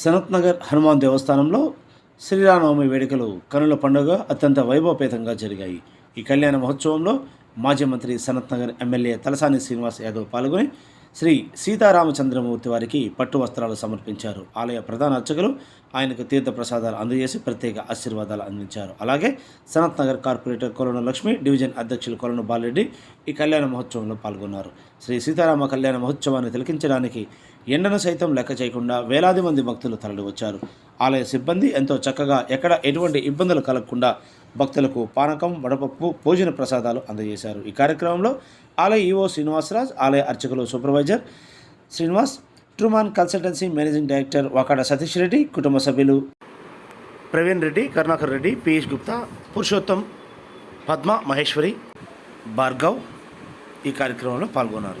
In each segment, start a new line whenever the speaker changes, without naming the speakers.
సనత్ నగర్ హనుమాన్ దేవస్థానంలో శ్రీరామనవమి వేడుకలు కనుల పండుగ అత్యంత వైభవపేతంగా జరిగాయి. ఈ కళ్యాణ మహోత్సవంలో మాజీ మంత్రి సనత్ నగర్ ఎమ్మెల్యే తలసాని శ్రీనివాస్ యాదవ్ పాల్గొని శ్రీ సీతారామచంద్రమూర్తి వారికి పట్టు వస్త్రాలు సమర్పించారు. ఆలయ ప్రధాన అర్చకులు ఆయనకు తీర్థ ప్రసాదాలు అందజేసి ప్రత్యేక ఆశీర్వాదాలు అందించారు. అలాగే సనత్ నగర్ కార్పొరేటర్ కొలను లక్ష్మి డివిజన్ అధ్యక్షులు కొలను బాలరెడ్డి ఈ కళ్యాణ మహోత్సవంలో పాల్గొన్నారు. శ్రీ సీతారామ కళ్యాణ మహోత్సవాన్ని తిలకించడానికి ఎండను సైతం లెక్క చేయకుండా వేలాది మంది భక్తులు తరలివచ్చారు. ఆలయ సిబ్బంది ఎంతో చక్కగా ఎక్కడ ఎటువంటి ఇబ్బందులు కలగకుండా భక్తులకు పానకం వడపప్పు భోజన ప్రసాదాలు అందజేశారు. ఈ కార్యక్రమంలో ఆలయ ఈవో శ్రీనివాసరాజ్ ఆలయ అర్చకులు supervisor Srinivas Truman consultancy managing director Vakada Satish Reddy కుటుంబ సభ్యులు ప్రవీణ్ రెడ్డి కరుణాకర్ రెడ్డి పీయూష్ గుప్తా పురుషోత్తం పద్మ మహేశ్వరి భార్గవ్ ఈ కార్యక్రమంలో పాల్గొన్నారు.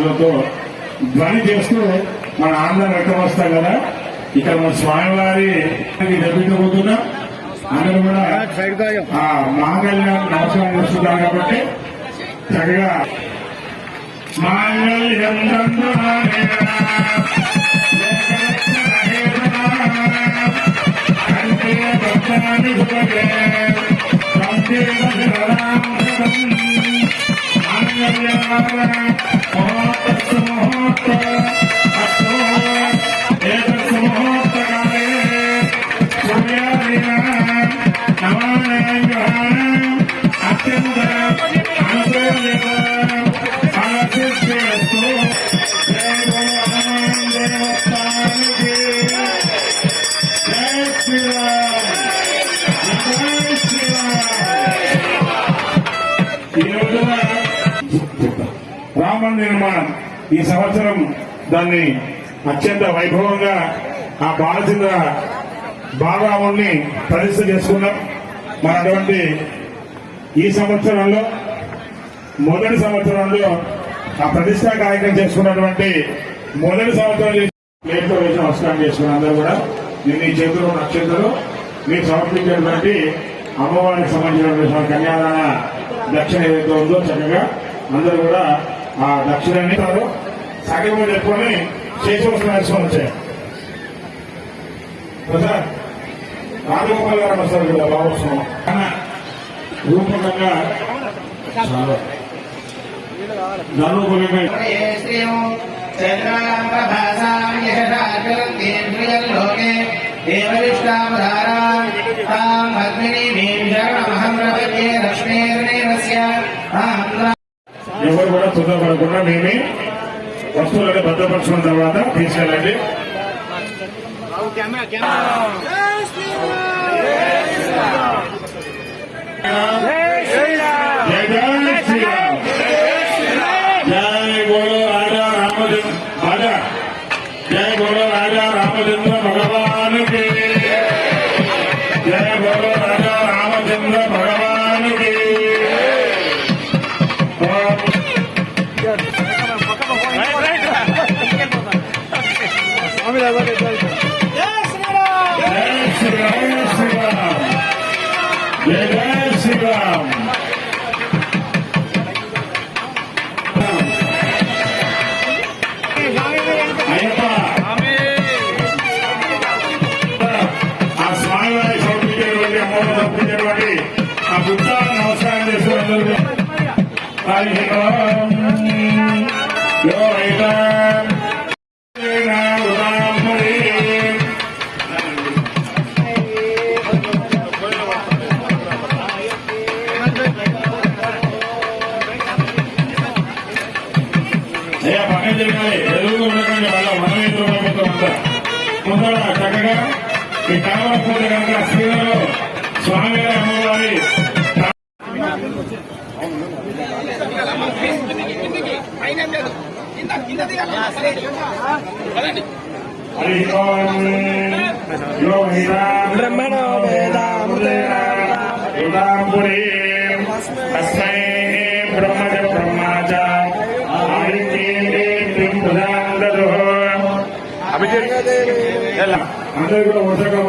చెవులతో ధ్వని చేస్తూ మన ఆనందం వ్యక్తం వస్తాం కదా. ఇక్కడ మన స్వామివారి దెబ్బతిపోతున్నాం అందరూ కూడా ఆ మాంగళ్యం నమస్కారం చేస్తున్నాం కాబట్టి చక్కగా మాంగళ్యం రామ నిర్మాణం. ఈ సంవత్సరం దాన్ని అత్యంత వైభవంగా ఆ బాలచంద్ర బాగా ఉండి ప్రతిష్ట చేసుకున్నాం. మన అటువంటి ఈ సంవత్సరంలో మొదటి సంవత్సరంలో ఆ ప్రతిష్టా కార్యక్రమం చేసుకున్నటువంటి మొదటి సంవత్సరం చేసి వేసిన నమస్కారం చేసుకున్న అందరూ కూడా నేను ఈ చేతిలో నక్షత్రాలు మీరు సమర్పించినటువంటి అమ్మవారికి సంబంధించినటువంటి కన్యాదాన దక్షిణ ఏదైతే ఉందో చక్కగా అందరూ కూడా ఆ దక్షిణాన్ని తాను సగం చెప్పుకొని చేసి వస్తున్నారు వచ్చాయి ప్రసాద్ రాజగోపాల్ గారు వస్తారు కదా బాబోత్సవం అన్న రూపకంగా నలుగురుగా
చంద్రాంబభాసాంధ్రియంలోకే దేవరిష్టామధారాం తాం పద్మినీమీం శరణమహం ప్రపద్యే లక్ష్మీర్దేవస్య
ఎవరు కూడా తొందరపడకుండా మేమే వస్తువులను భద్రపరచుకున్న తర్వాత తీసుకెళ్ళండి. जय बोलो राजा रामचंद्र भगवान की जय बोलो राजा रामचंद्र भगवान की जय श्री राम जय श्री राम जय Ram Chittagong Hare Ram, Hare Ram. తొందర చక్కగా ఈ కాలువ పూజ కనుక శ్రీలో స్వామివారి అమ్మవారి హరి ఓం యో బ్రహ్మణో వేదామృతేనాపురీ తస్మై బ్రహ్మజ అందరూ కూడా వరుసగా